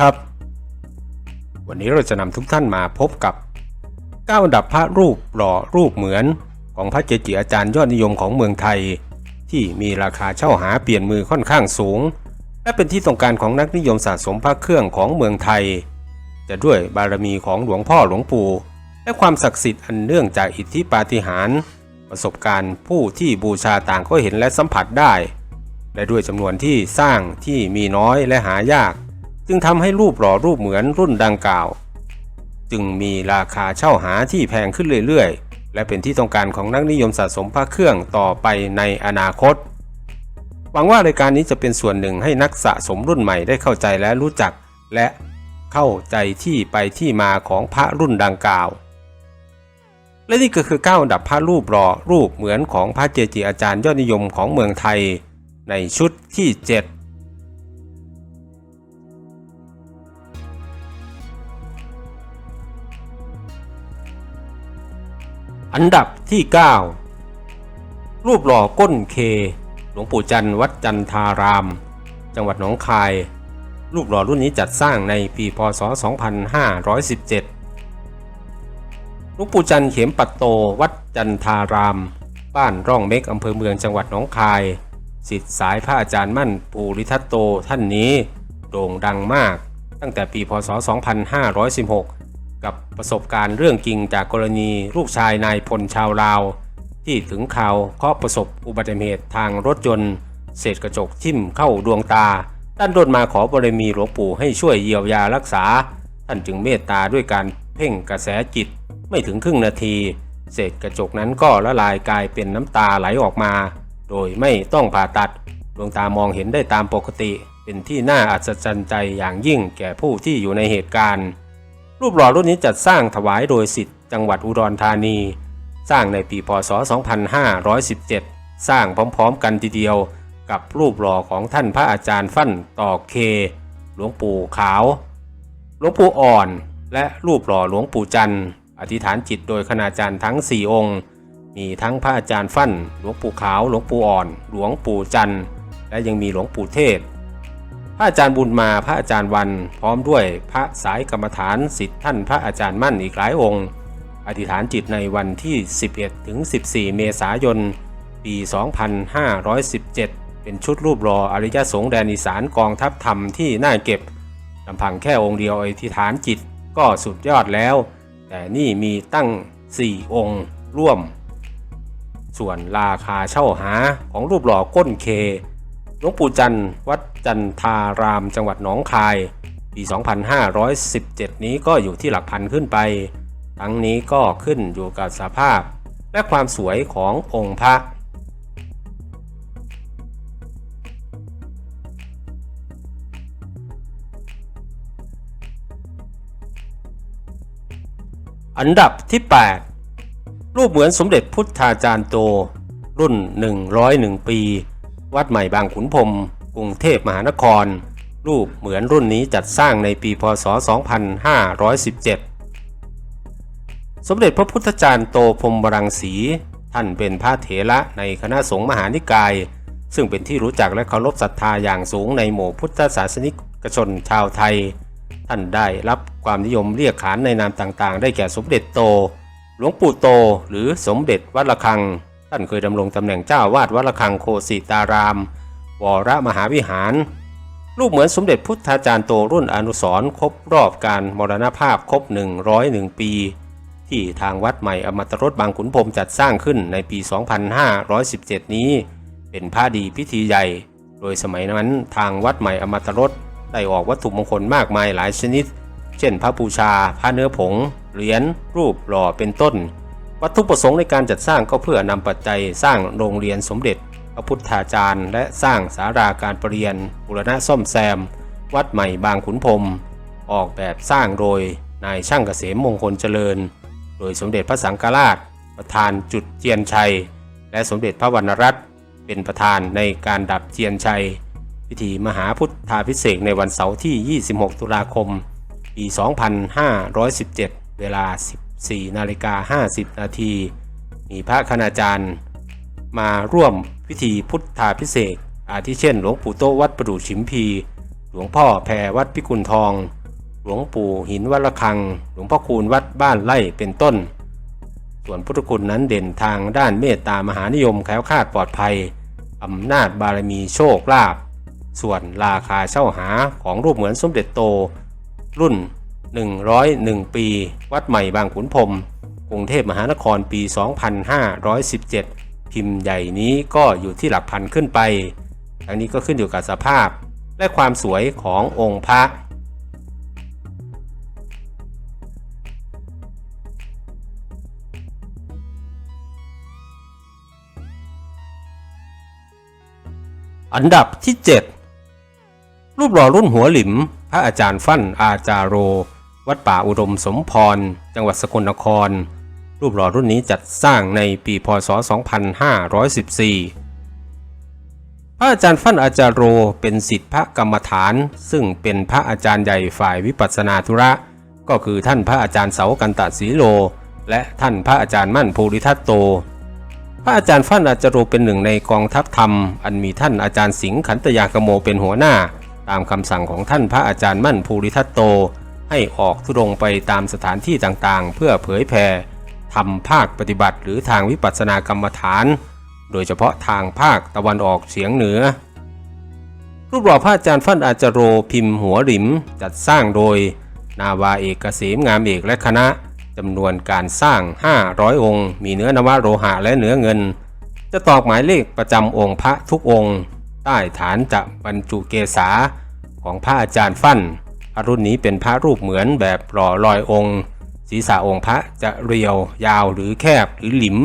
ครับ วันนี้เราจะนำทุกท่านมาพบกับ9อันดับพระรูปหล่อรูปเหมือนของพระเกจิอาจารย์ยอดนิยมของเมืองไทย ที่มีราคาเช่าหาเปลี่ยนมือค่อนข้างสูง และเป็นที่ต้องการของนักนิยมสะสมพระเครื่องของเมืองไทย จะด้วยบารมีของหลวงพ่อหลวงปู่ และความศักดิ์สิทธิ์อันเนื่องจากอิทธิปาฏิหาริย์ประสบการณ์ผู้ที่บูชาต่างก็เห็นและสัมผัสได้ และด้วยจำนวนที่สร้างที่มีน้อยและหายาก จึงทำให้รูปหล่อรูปเหมือนรุ่นดังกล่าว จึงมีราคาเช่าหาที่แพงขึ้นเรื่อยๆ และเป็นที่ต้องการของนักนิยมสะสมพระเครื่องต่อไปในอนาคต หวังว่ารายการนี้จะเป็นส่วนหนึ่งให้นักสะสมรุ่นใหม่ได้เข้าใจและรู้จัก และเข้าใจที่ไปที่มาของพระรุ่นดังกล่าว และนี่ก็คือ9อันดับพระรูปหล่อรูปเหมือนของพระเจจิอาจารย์ยอดนิยมของเมืองไทย ในชุดที่ 7 อันดับที่ 9 รูปหล่อก้นเคหลวงปู่จันทร์วัดจันทาราม จังหวัดหนองคาย รูปหล่อรุ่นนี้จัดสร้างในปีพศ 2517 หลวงปู่จันเข็มปัตโตวัดจันทาราม บ้านร่องเม็กอำเภอเมืองจังหวัดหนองคายสิทธิสายพระอาจารย์มั่นปูริทัตโตท่านนี้ โด่งดังมาก ตั้งแต่ปีพศ 2516 กับประสบการณ์เรื่องจริงจากกรณีลูกชายนายพลชาวลาว ที่ถึงข่าวเคาะประสบอุบัติเหตุทางรถยนต์ เศษกระจกทิ่มเข้าดวงตา ท่านรนมาขอบารมีหลวงปู่ให้ช่วยเยียวยารักษา ท่านจึงเมตตาด้วยการเพ่งกระแสจิตไม่ถึงครึ่งนาที เศษกระจกนั้นก็ละลายกลายเป็นน้ำตาไหลออกมา โดยไม่ต้องผ่าตัดดวงตามองเห็นได้ตามปกติ เป็นที่น่าอัศจรรย์ใจอย่างยิ่งแก่ผู้ที่อยู่ในเหตุการณ์ รูปหล่อรุ่นนี้จัดสร้างถวายโดยสิทธิ์จังหวัดอุดรธานี สร้างในปีพศ 2517 สร้างพร้อมๆกันทีเดียวกับรูปหล่อของท่านพระอาจารย์ฟั่นต่อเค หลวงปู่ขาว หลวงปู่อ่อน และรูปหล่อหลวงปู่จันทร์ อธิษฐานจิตโดยคณาจารย์ทั้ง 4 องค์ มีทั้งพระอาจารย์ฟั่น หลวงปู่ขาว หลวงปู่อ่อน หลวงปู่จันทร์ และยังมีหลวงปู่เทศ พระอาจารย์บุญมาพระอาจารย์วันพร้อมด้วยพระสายกรรมฐานสิทธิ์ท่านพระอาจารย์มั่นอีกหลายองค์ อธิษฐานจิตในวันที่ 11 ถึง 14 เมษายน ปี 2517 เป็นชุดรูปรออริยสงฆ์แดนอีสานกองทัพธรรมที่น่าเก็บลำพังแค่องค์เดียวอธิษฐานจิตก็สุดยอดแล้ว แต่นี่มีตั้ง 4 องค์ร่วม ส่วนราคาเช่าหาของรูปหล่อก้นเค หลวงปู่จันทร์วัดจันทาราม จังหวัดหนองคาย ปี 2517 นี้ก็อยู่ที่หลักพันขึ้นไป ทั้งนี้ก็ขึ้นอยู่กับสภาพ และความสวยขององค์พระอันดับที่ 8 รูปเหมือนสมเด็จพุทธาจารย์โต รุ่น 101 ปี วัดใหม่บางขุนพรมกรุงเทพมหานคร รูปเหมือนรุ่นนี้จัดสร้างในปีพศ 2517 สมเด็จพระพุทธจารย์โตพรมรังสี ท่านเป็นพระเถระในคณะสงฆ์มหานิกาย ซึ่งเป็นที่รู้จักและเคารพศรัทธาอย่างสูงในหมู่พุทธศาสนิกชนชาวไทย ท่านได้รับความนิยมเรียกขานในนามต่างๆ ได้แก่สมเด็จโต หลวงปู่โต หรือสมเด็จวัดระฆังานเคยดำรงตำแหน่งเจ้าวาดวัดระฆังโคสิตาราม วรมหาวิหาร รูปเหมือนสมเด็จพุทธาจารย์โตรุ่นอนุสร์ครบรอบการมรณภาพครบ 101 ปี ที่ทางวัดใหม่อมตรสบางขุนพรมจัดสร้างขึ้นในปี 2517 นี้ เป็นพระดีพิธีใหญ่ โดยสมัยนั้นทางวัดใหม่อมตรสได้ออกวัตถุมงคลมากมายหลายชนิด เช่น พระบูชา พระเนื้อผง เหรียญ รูปหล่อเป็นต้น วัตถุประสงค์ในการจัดสร้างก็เพื่อนำปัจจัยสร้างโรงเรียนสมเด็จ พระพุทธาจารย์ และสร้างสาราการประเรียนบูรณะซ่อมแซม วัดใหม่บางขุนพรมออกแบบสร้างโดยนายช่างเกษมมงคลเจริญ โดยสมเด็จพระสังฆราช ประธานจุดเจียนชัย และสมเด็จพระวรรณรัตน์เป็นประธานในการดับเจียนชัย พิธีมหาพุทธาพิเศษในวันเสาร์ที่ 26 ตุลาคม ปี 2517 เวลา 14นาฬิกา50นาทีมีพระคณาจารย์ มาร่วมพิธีพุทธาพิเศษอาทิเช่น หลวงปู่โตวัดประดู่ฉิมพี หลวงพ่อแพรวัดพิกุลทอง หลวงปู่หินวัดระฆัง หลวงพ่อคูณวัดบ้านไร่เป็นต้น ส่วนพุทธคุณนั้นเด่นทางด้านเมตตามหานิยมแคล้วคลาดปลอดภัยอำนาจบารมีโชคลาภส่วนราคาเช่าหาของรูปเหมือนสมเด็จโต รุ่น 101 ปี วัดใหม่บางขุนพรมกรุงเทพมหานครปี 2517 พิมพ์ใหญ่นี้ก็อยู่ที่หลักพันขึ้นไปทั้งนี้ก็ขึ้นอยู่กับสภาพและความสวยขององค์พระ อันดับที่ 7 รูปหล่อรุ่นหัวหลิม พระอาจารย์ฟั่นอาจารโร วัดป่าอุดมสมพร จังหวัดสกลนคร รูปหล่อรุ่นนี้จัดสร้างในปีพศ 2514 พระอาจารย์ฟั่นอาจารโรเป็นสิทธิพระกรรมฐาน ซึ่งเป็นพระอาจารย์ใหญ่ฝ่ายวิปัสสนาธุระ ก็คือท่านพระอาจารย์เสากันตสีโล และท่านพระอาจารย์มั่นภูริทัตโต พระอาจารย์ฟั่นอาจารโรเป็นหนึ่งในกองทัพธรรม อันมีท่านอาจารย์สิงห์ขันตยากโมเป็นหัวหน้า ตามคำสั่งของท่านพระอาจารย์มั่นภูริทัตโต ให้ออกทุดงไปตามสถานที่ต่างๆ เพื่อเผยแผ่ทำภาคปฏิบัติหรือทางวิปัสสนากรรมฐาน โดยเฉพาะทางภาคตะวันออกเฉียงเหนือ รูปหล่อพระอาจารย์ฟั่นอาจารโรพิมพ์หัวหลิมจัดสร้างโดย นาวาเอกเกษมงามเอกและคณะจำนวนการสร้าง 500 องค์ มีเนื้อนวโลหะและเนื้อเงิน จะตอกหมายเลขประจำองค์พระทุกองค์ ใต้ฐานจะบรรจุเกษาของพระอาจารย์ฟั่น รุ่นนี้เป็นพระรูปเหมือนแบบหล่อลอยองค์ ศีรษะองค์พระจะเรียวยาวหรือแคบหรือหลิม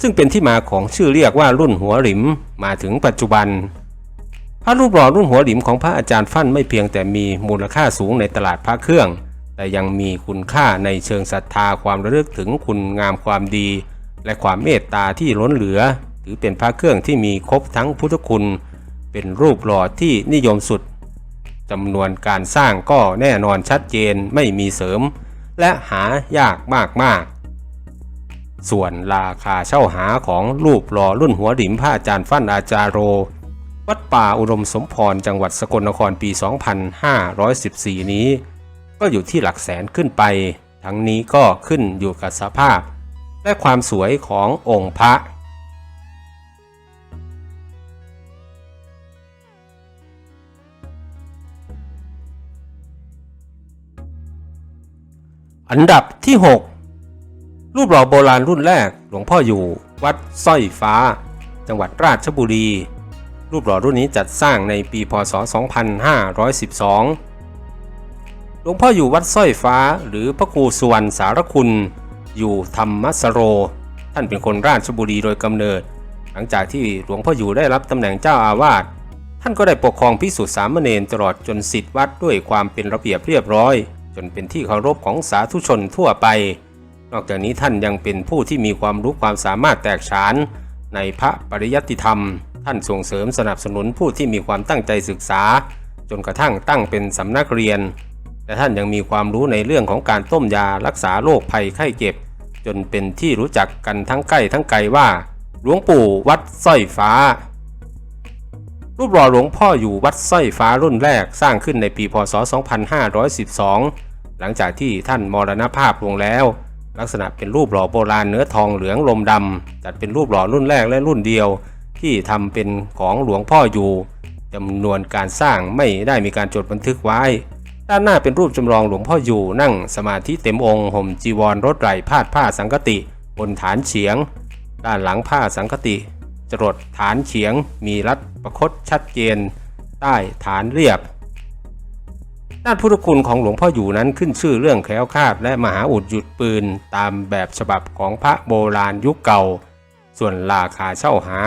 ซึ่งเป็นที่มาของชื่อเรียกว่ารุ่นหัวหลิมมาถึงปัจจุบัน พระรูปหล่อรุ่นหัวหลิมของพระอาจารย์ฟั่นไม่เพียงแต่มีมูลค่าสูงในตลาดพระเครื่อง แต่ยังมีคุณค่าในเชิงศรัทธาความระลึกถึงคุณงามความดี และความเมตตาที่ล้นเหลือ ถือเป็นพระเครื่องที่มีครบทั้งพุทธคุณ เป็นรูปหล่อที่นิยมสุด จำนวนการสร้างก็แน่นอนชัดเจนไม่มีเสริม และหายากมากๆ ส่วนราคาเช่าหาของรูปหล่อรุ่นหัวหลิมพระอาจารย์ฟั่นอาจารโร วัดป่าอุดมสมพรจังหวัดสกลนครปี 2514 นี้ ก็อยู่ที่หลักแสนขึ้นไป ทั้งนี้ก็ขึ้นอยู่กับสภาพ และความสวยขององค์พระ อันดับที่ 6 รูปหล่อโบราณรุ่นแรกหลวงพ่ออยู่ วัดสร้อยฟ้า จังหวัดราชบุรี รูปหล่อรุ่นนี้จัดสร้างในปีพศ 2512 หลวงพ่ออยู่วัดสร้อยฟ้า หรือพระครูสุวรรณสารคุณ อยู่ธรรมสโร ท่านเป็นคนราชบุรีโดยกำเนิด หลังจากที่หลวงพ่ออยู่ได้รับตำแหน่งเจ้าอาวาส ท่านก็ได้ปกครองพิสุทธิสามเณรตลอดจนสิทธิวัดด้วยความเป็นระเบียบเรียบร้อย จนเป็นที่เคารพของสาธุชนทั่วไป นอกจากนี้ท่านยังเป็นผู้ที่มีความรู้ความสามารถแตกฉานในพระปริยัติธรรม ท่านส่งเสริมสนับสนุนผู้ที่มีความตั้งใจศึกษา จนกระทั่งตั้งเป็นสำนักเรียน และท่านยังมีความรู้ในเรื่องของการต้มยารักษาโรคภัยไข้เจ็บ จนเป็นที่รู้จักกันทั้งใกล้ทั้งไกลว่าหลวงปู่วัดสร้อยฟ้า รูปหล่อหลวงพ่ออยู่วัดสร้อยฟ้ารุ่นแรกสร้างขึ้นในปีพศ 2512 หลังจากที่ท่านมรณภาพลงแล้ว ลักษณะเป็นรูปหล่อโบราณเนื้อทองเหลืองลมดำจัดเป็นรูปหล่อรุ่นแรกและรุ่นเดียว ที่ทำเป็นของหลวงพ่ออยู่จำนวนการสร้างไม่ได้มีการจดบันทึกไว้ ด้านหน้าเป็นรูปจำลองหลวงพ่ออยู่นั่งสมาธิเต็มองค์ห่มจีวรรถไหลพาดผ้าสังกติ บนฐานเฉียง ด้านหลังผ้าสังกติ จรดฐานเฉียงมีรัดประคตชัดเจน ใต้ฐานเรียบ ด้านพุทธคุณของหลวงพ่ออยู่นั้นขึ้นชื่อเรื่องแคล้วคลาดและมหาอุดหยุดปืนตามแบบฉบับของพระโบราณยุคเก่า ส่วนราคาเช่าหา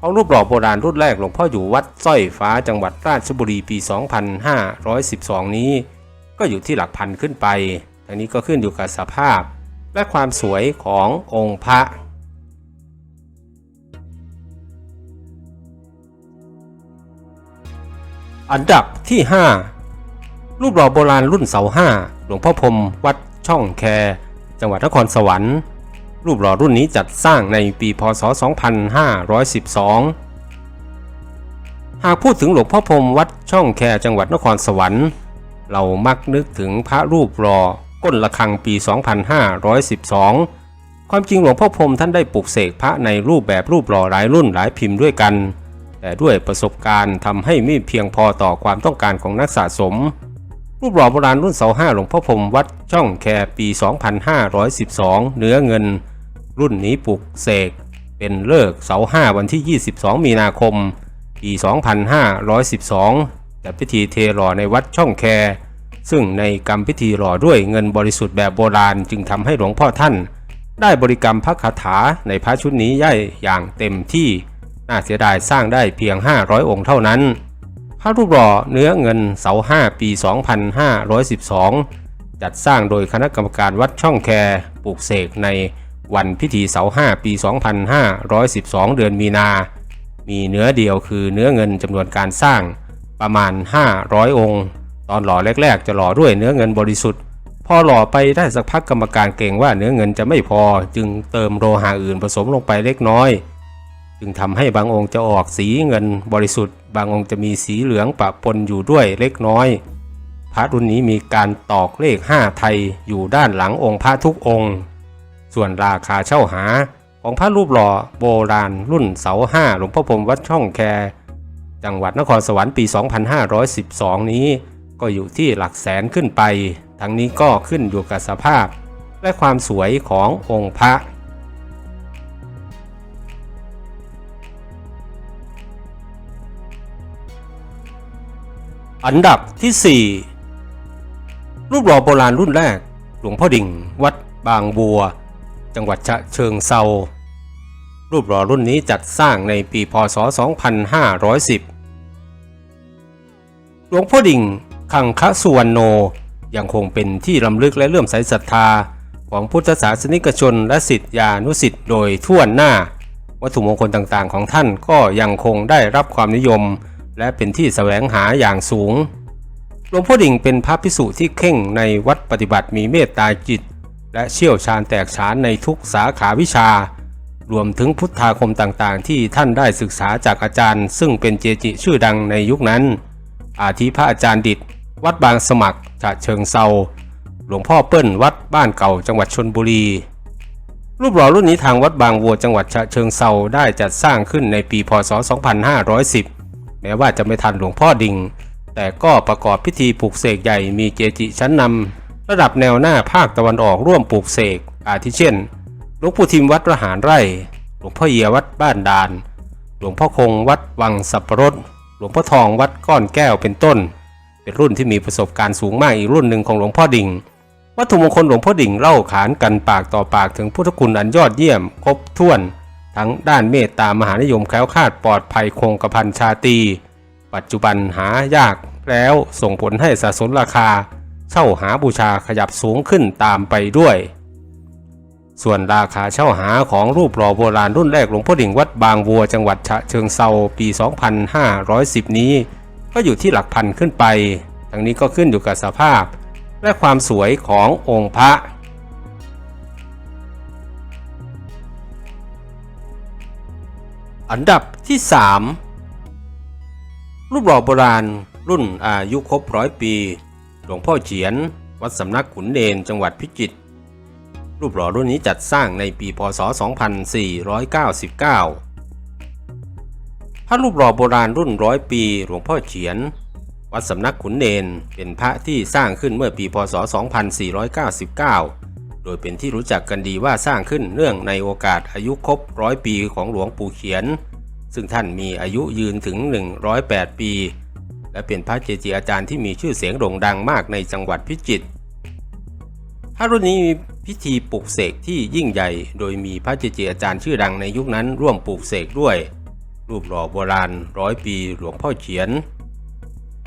ของรูปหล่อโบราณรุ่นแรกหลวงพ่ออยู่วัดสร้อยฟ้าจังหวัดราชบุรีปี 2512 นี้ ก็อยู่ที่หลักพันขึ้นไปทั้งนี้ก็ขึ้นอยู่กับสภาพ และความสวยขององค์พระ อันดับที่ 5 รูปหล่อโบราณรุ่นเสาห้าหลวงพ่อพรมวัดช่องแค จังหวัดนครสวรรค์ รูปหล่อรุ่นนี้จัดสร้างในปีพศ 2512 หากพูดถึงหลวงพ่อพรมวัดช่องแค จังหวัดนครสวรรค์ เรามักนึกถึงพระรูปรอก้นละคังปี 2512 ความจริงหลวงพ่อพรมท่านได้ปลุกเสกพระในรูปแบบรูปหล่อหลายรุ่นหลายพิมพ์ด้วยกัน แต่ด้วยประสบการณ์ทำให้ไม่เพียงพอต่อความต้องการของนักสะสม รูปหล่อโบราณรุ่นเสาห้าหลวงพ่อพรมวัดช่องแคปี 2512 เนื้อเงิน รุ่นนี้ปลุกเสกเป็นเลิกเสาห้าวันที่ 22 มีนาคม ปี 2512 จัดพิธีเทหล่อในวัดช่องแค ซึ่งในกรรมพิธีหล่อด้วยเงินบริสุทธิ์แบบโบราณจึงทำให้หลวงพ่อท่าน ได้บริกรรมพระคาถาในพระชุดนี้ย่ายอย่างเต็มที่ น่าเสียดายสร้างได้เพียง 500 องค์เท่านั้น พระรูปหล่อเนื้อเงินเสาห้าปี 2512 จัดสร้างโดยคณะกรรมการวัดช่องแคปลูกเสกในวันพิธีเสาห้าปี 2512 เดือนมีนา มีเนื้อเดียวคือเนื้อเงินจำนวนการสร้างประมาณ 500 องค์ ตอนหล่อแรก ๆ จะหล่อด้วยเนื้อเงินบริสุทธิ์พอหล่อไปได้สักพักกรรมการเกรงว่าเนื้อเงินจะไม่พอจึงเติมโลหะอื่นผสมลงไปเล็กน้อย จึงทำให้บางองค์จะออกสีเงินบริสุทธิ์ บางองค์จะมีสีเหลืองปะปนอยู่ด้วยเล็กน้อย พระรุ่นนี้มีการตอกเลข 5 ไทยอยู่ด้านหลังองค์พระทุกองค์ ส่วนราคาเช่าหาของพระรูปหล่อโบราณรุ่นเสาห้าหลวงพ่อพรมวัดช่องแค จังหวัดนครสวรรค์ปี 2512 นี้ ก็อยู่ที่หลักแสนขึ้นไป ทั้งนี้ก็ขึ้นอยู่กับสภาพ และความสวยขององค์พระ อันดับที่ 4 รูปหล่อโบราณรุ่นแรก หลวงพ่อดิ่ง วัดบางบัว จังหวัดฉะเชิงเซา รูปหล่อรุ่นนี้จัดสร้างในปีพศ 2510 หลวงพ่อดิ่งคังคะสุวรรณโนยังคงเป็นที่ลำลึกและเลื่อมใสศรัทธาของพุทธศาสนิกชนและสิทธิานุสิทธิ์โดยทั่วหน้า วัตถุมงคลต่างๆ ของท่านก็ยังคงได้รับความนิยม และเป็นที่แสวงหาอย่างสูง หลวงพ่อดิ่งเป็นพระภิกษุที่เข่งในวัดปฏิบัติมีเมตตาจิต และเชี่ยวชาญแตกฉานในทุกสาขาวิชา รวมถึงพุทธาคมต่างๆ ที่ท่านได้ศึกษาจากอาจารย์ ซึ่งเป็นเจจิชื่อดังในยุคนั้น อาทิพระอาจารย์ดิตวัดบางสมัครฉะเชิงเซาหลวงพ่อเปิ้ลวัดบ้านเก่าจังหวัดชนบุรี รูปหล่อรุ่นนี้ทางวัดบางวัวจังหวัดฉะเชิงเซาได้จัดสร้างขึ้นในปีพศ 2510 แม้ว่าจะไม่ทันหลวงพ่อดิ่งแต่ก็ประกอบพิธีปลูกเสกใหญ่มีเกจิชั้นนำระดับแนวหน้าภาคตะวันออกร่วมปลูกเสกอาทิเช่นหลวงปู่ทิมวัดระหารไร่ หลวงพ่อเยียวัดบ้านดาน หลวงพ่อคงวัดวังสับปะรด หลวงพ่อทองวัดก้อนแก้วเป็นต้น เป็นรุ่นที่มีประสบการณ์สูงมากอีกรุ่นหนึ่งของหลวงพ่อดิ่ง วัตถุมงคลหลวงพ่อดิ่งเล่าขานกันปากต่อปากถึงพุทธคุณอันยอดเยี่ยมครบถ้วน ทั้งด้านเมตตามหานิยมแคล้วคลาดปลอดภัยคงกระพันชาตี ปัจจุบันหายากแล้วส่งผลให้สะสมราคา เช่าหาบูชาขยับสูงขึ้นตามไปด้วย ส่วนราคาเช่าหาของรูปหล่อโบราณรุ่นแรกหลวงพ่อดิ่งวัดบางวัวจังหวัดฉะเชิงเซาปี 2510 นี้ ก็อยู่ที่หลักพันขึ้นไป ทั้งนี้ก็ขึ้นอยู่กับสภาพ และความสวยขององค์พระ อันดับที่ 3 รูปหล่อโบราณ รุ่นอายุครบร้อยปี หลวงพ่อเฉียน วัดสำนักขุนเนนจังหวัดพิจิตร รูปหล่อรุ่นนี้จัดสร้างในปีพศ 2499 พระรูปหล่อโบราณรุ่นร้อยปี หลวงพ่อเฉียน วัดสำนักขุนเนนเป็นพระที่สร้างขึ้นเมื่อปีพศ 2499 โดยเป็นที่รู้จักกันดีว่าสร้างขึ้นเนื่องในโอกาสอายุครบร้อยปีของหลวงปู่เขียน ซึ่งท่านมีอายุยืนถึง 108 ปี และเป็นพระเจจิอาจารย์ที่มีชื่อเสียงโด่งดังมากในจังหวัดพิจิตรพระรุ่นนี้มีพิธีปลุกเสกที่ยิ่งใหญ่ โดยมีพระเจจิอาจารย์ชื่อดังในยุคนั้นร่วมปลุกเสกด้วย รูปหล่อโบราณร้อยปีหลวงพ่อเขียน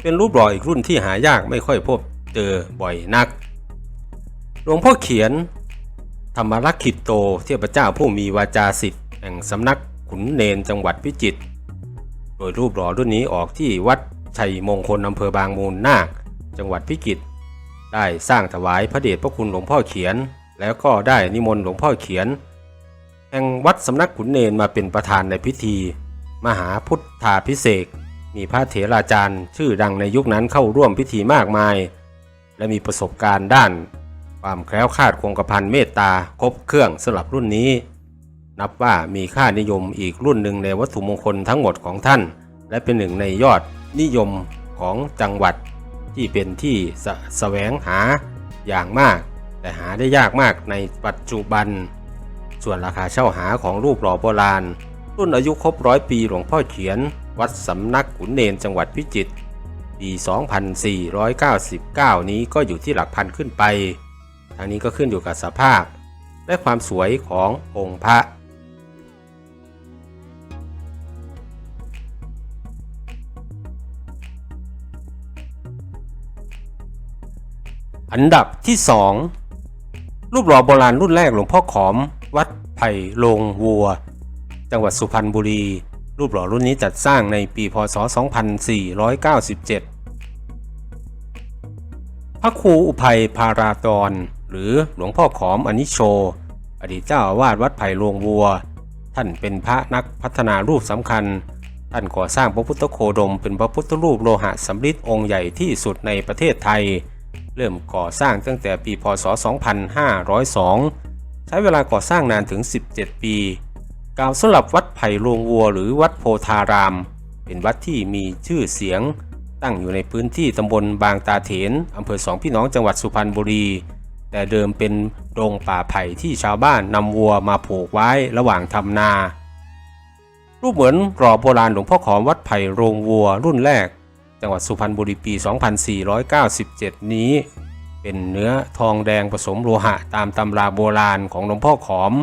เป็นรูปหล่ออีกรุ่นที่หายากไม่ค่อยพบเจอบ่อยนัก หลวงพ่อเขียน ธรรมรักขิตโต เทพเจ้าผู้มีวาจาสิทธิ์แห่งสำนักขุนเนนจังหวัดพิจิตร โดยรูปหล่อรุ่นนี้ออกที่วัดชัยมงคลอำเภอบางมูลนาค จังหวัดพิจิตร ได้สร้างถวายพระเดชพระคุณหลวงพ่อเขียน แล้วก็ได้นิมนต์หลวงพ่อเขียน แห่งวัดสำนักขุนเนนมาเป็นประธานในพิธี มหาพุทธาพิเศษมีพระเถราจารย์ ชื่อดังในยุคนั้นเข้าร่วมพิธีมากมาย และมีประสบการณ์ด้าน ความแคล้วคลาดคงกระพันเมตตาครบเครื่องสำหรับรุ่นนี้ นับว่ามีค่านิยมอีกรุ่นหนึ่งในวัตถุมงคลทั้งหมดของท่าน และเป็นหนึ่งในยอดนิยมของจังหวัดที่เป็นที่สแสวงหาอย่างมาก แต่หาได้ยากมากในปัจจุบัน ส่วนราคาเช่าหาของรูปหล่อโบราณ รุ่นอายุครบร้อยปีหลวงพ่อเขียน วัดสำนักขุนเนนจังหวัดพิจิตรปี 2499 นี้ก็อยู่ที่หลักพันขึ้นไป ทางนี้ก็ขึ้นอยู่กับสภาพ และความสวยขององค์พระ อันดับที่ 2 รูปหล่อโบราณรุ่นแรกหลวงพ่อขอม วัดไผ่ลงวัว จังหวัดสุพรรณบุรี รูปหล่อรุ่นนี้จัดสร้างในปีพศ 2497พระครูอุภัยพาราตร หรือหลวงพ่อขอมอนิโช อดีตเจ้าอาวาสวัดไผ่โลงวัว ท่านเป็นพระนักพัฒนารูปสำคัญ ท่านก่อสร้างพระพุทธโคดม เป็นพระพุทธรูปโลหะสำริดองค์ใหญ่ที่สุดในประเทศไทย เริ่มก่อสร้างตั้งแต่ปีพศ 2502 ใช้เวลาก่อสร้างนานถึง 17 ปีกล่าวสำหรับวัดไผ่โลงวัวหรือวัดโพธาราม เป็นวัดที่มีชื่อเสียง ตั้งอยู่ในพื้นที่ตำบลบางตาเถนอำเภอสองพี่น้องจังหวัดสุพรรณบุรี แต่เดิมเป็นโรงป่าไผ่ที่ชาวบ้านนำวัวมาผูกไว้ระหว่างทำนา รูปเหมือนกรอบโบราณหลวงพ่อขอมวัดไผ่โรงวัวรุ่นแรก จังหวัดสุพรรณบุรีปี 2497 นี้ เป็นเนื้อทองแดงผสมโลหะตามตำราโบราณของหลวงพ่อขอม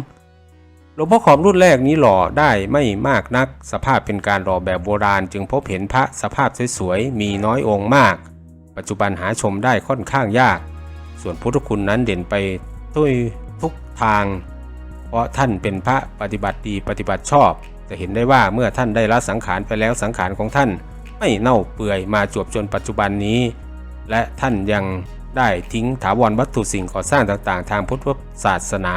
หลวงพ่อขอมรุ่นแรกนี้หล่อได้ไม่มากนัก สภาพเป็นการหล่อแบบโบราณ จึงพบเห็นพระสภาพสวยๆมีน้อยองค์มาก ปัจจุบันหาชมได้ค่อนข้างยาก ส่วนพุทธคุณนั้นเด่นไปด้วยทุกทาง เพราะท่านเป็นพระปฏิบัติดีปฏิบัติชอบ จะเห็นได้ว่าเมื่อท่านได้ละสังขารไปแล้วสังขารของท่าน ไม่เน่าเปื่อยมาจวบจนปัจจุบันนี้ และท่านยังได้ทิ้งถาวรวัตถุสิ่งก่อสร้างต่างๆ ทางพุทธศาสนา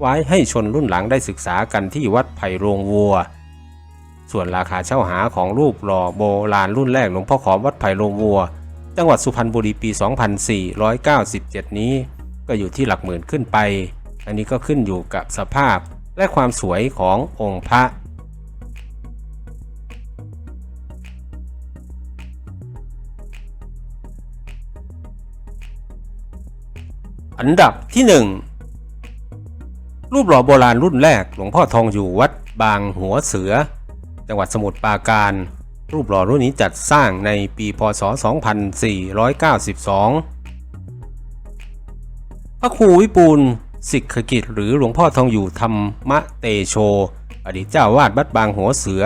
ไว้ให้ชนรุ่นหลังได้ศึกษากันที่วัดไผ่โรงวัว ส่วนราคาเช่าหาของรูปหล่อโบราณรุ่นแรกหลวงพ่อขอมวัดไผ่โรงวัว จังหวัดสุพรรณบุรีปี 2497 นี้ ก็อยู่ที่หลักหมื่นขึ้นไป อันนี้ก็ขึ้นอยู่กับสภาพและความสวยขององค์พระอันดับที่ 1 รูปหล่อโบราณรุ่นแรกหลวงพ่อทองอยู่วัดบางหัวเสือ จังหวัดสมุทรปราการ รูปหล่อรุ่นนี้จัดสร้างในปีพศ 2492 พระครูวิปูลสิกขกิจหรือหลวงพ่อทองอยู่ธรรมเตโช อดีตเจ้าวาดวัดบางหัวเสือ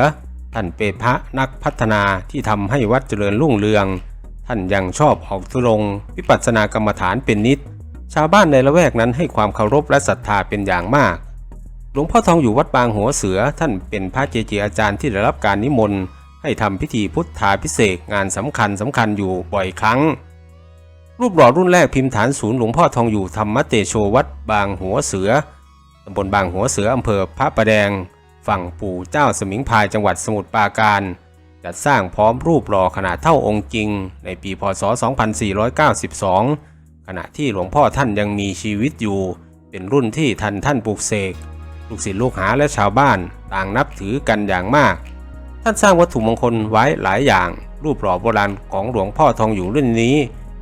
ท่านเป็นพระนักพัฒนาที่ทำให้วัดเจริญรุ่งเรือง ท่านยังชอบออกทุรงวิปัสสนากรรมฐานเป็นนิด ชาวบ้านในละแวกนั้นให้ความเคารพและศรัทธาเป็นอย่างมาก หลวงพ่อทองอยู่วัดบางหัวเสือ ท่านเป็นพระเจเจอาจารย์ที่ได้รับการนิมนต์ ให้ทำพิธีพุทธาพิเศษงานสำคัญสำคัญอยู่บ่อยครั้ง รูปหล่อรุ่นแรกพิมพ์ฐานศูนย์หลวงพ่อทองอยู่ธรรมเตโชวัดบางหัวเสือตำบลบางหัวเสืออำเภอพระประแดง ฝั่งปู่เจ้าสมิงพายจังหวัดสมุทรปราการจัดสร้างพร้อมรูปหล่อขนาดเท่าองค์จริง ในปีพศ 2492 ขณะที่หลวงพ่อท่านยังมีชีวิตอยู่ เป็นรุ่นที่ท่านท่านปลูกเสกลูกศิษย์ลูกหาและชาวบ้านต่างนับถือกันอย่างมาก ท่านสร้างวัตถุมงคลไว้หลายอย่าง รูปหล่อโบราณของหลวงพ่อทองอยู่รุ่นนี้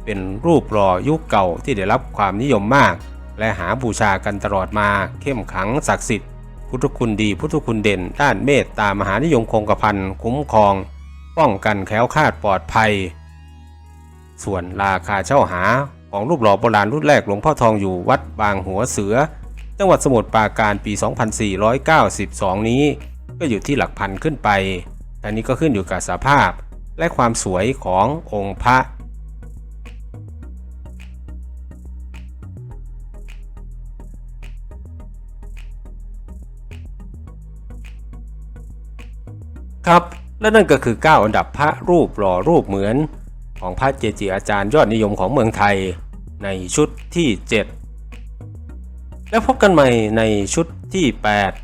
เป็นรูปหล่อยุคเก่าที่ได้รับความนิยมมาก และหาบูชากันตลอดมา เข้มขังศักดิ์สิทธิ์ พุทธคุณดีพุทธคุณเด่น ด้านเมตตามหานิยมคงกระพันคุ้มครอง ป้องกันแคล้วคลาดปลอดภัย ส่วนราคาเช่าหาของรูปหล่อโบราณรุ่นแรกหลวงพ่อทองอยู่วัดบางหัวเสือ จังหวัดสมุทรปราการปี 2492 นี้ ก็อยู่ที่หลักพันขึ้นไป อันนี้ก็ขึ้นอยู่กับสภาพและความสวยขององค์พระ ครับและนั่นก็คือ 9 อันดับพระรูปหล่อรูปเหมือนของพระเจจิอาจารย์ยอดนิยมของเมืองไทยในชุดที่ 7 แล้วพบกันใหม่ในชุดที่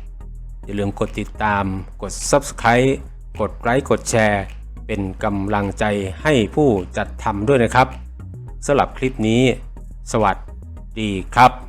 8 อย่าลืมกดติดตามกด Subscribe กดไลค์กดแชร์ เป็นกำลังใจให้ผู้จัดทำด้วยนะครับสำหรับคลิปนี้ สวัสดีครับ